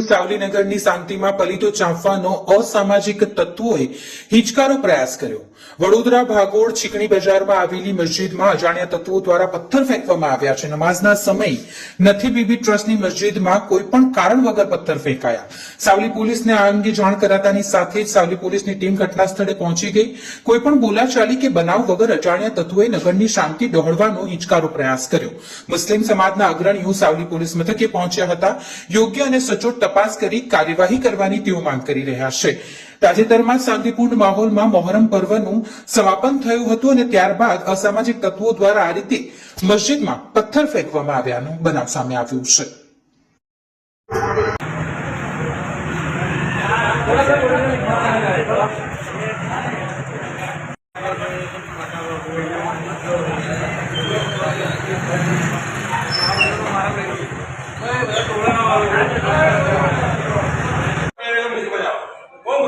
સાવલીનગરની શાંતિમાં પલિતો ચાંપવાનો અસામાજિક તત્વોએ હિચકારો પ્રયાસ કર્યો. વડોદરા, ભાગોળ, ચીકણી બજારમાં આવેલી મસ્જિદમાં અજાણ્યા તત્વો દ્વારા પથ્થર ફેંકવામાં આવ્યા છે. નમાઝના સમય નથી બીબી ટ્રસ્ટની મસ્જિદમાં કોઈ પણ કારણ વગર પથ્થર ફેંકાયા. સાવલી પોલીસને આ અંગે જાણ કરાતાની સાથે જ સાવલી પોલીસની ટીમ ઘટના સ્થળે પહોંચી ગઈ. કોઈ પણ બોલાચાલી કે બનાવ વગર અજાણ્યા તત્વોએ નગરની શાંતિ ડહોળવાનો હિંચકારો પ્રયાસ કર્યો. મુસ્લિમ સમાજના અગ્રણીઓ સાવલી પોલીસ મથકે પહોંચ્યા હતા. યોગ્ય અને સચોટ તપાસ કરી કાર્યવાહી કરવાની તેઓ માંગ કરી રહ્યા છે. તાજેતરમાં શાંતિપૂર્ણ માહોલમાં મોહરમ પર્વનું સમાપન થયું હતું અને ત્યારબાદ અસામાજિક તત્વો દ્વારા આ રીતે મસ્જિદમાં પથ્થર ફેંકવામાં આવ્યાનું બનાવ સામે આવ્યું છે.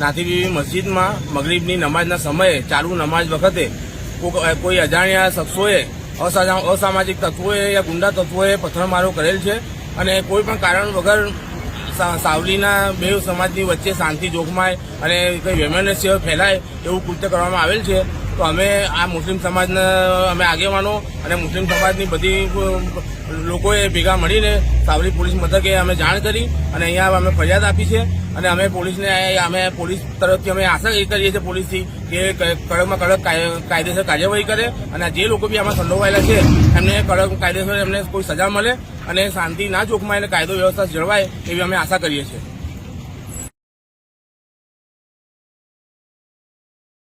નાથી બીબી મસ્જિદમાં મગરીબની નમાજના સમયે ચાલુ નમાજ વખતે કોઈ અજાણ્યા શખ્સોએ અસા- અસામાજિક તત્વોએ યા ગુંડા તત્વોએ પથ્થરમારો કરેલ છે અને કોઈ પણ કારણ વગર સાવલીના બે સમાજની વચ્ચે શાંતિ જોખમાય અને કંઈ વૈમનસ્ય ફેલાય એવું કૃત્ય કરવામાં આવેલ છે, તો અમે આ મુસ્લિમ સમાજના અમે આગેવાનો અને મુસ્લિમ સમાજની બધી લોકોએ ભેગા મળીને સાવલી પોલીસ મથકે અમે જાણ કરી અને અહીંયા અમે ફરિયાદ આપી છે અને અમે પોલીસને અમે પોલીસ તરફથી અમે આશા એ કરીએ છીએ પોલીસથી કે કડકમાં કડક કાયદેસર કાર્યવાહી કરે અને જે લોકો બી આમાં સંડોવાયેલા છે, એમને કડક કાયદેસર એમને કોઈ સજા મળે અને શાંતિ ના જોખમાય અને કાયદો વ્યવસ્થા જળવાય એવી અમે આશા કરીએ છીએ.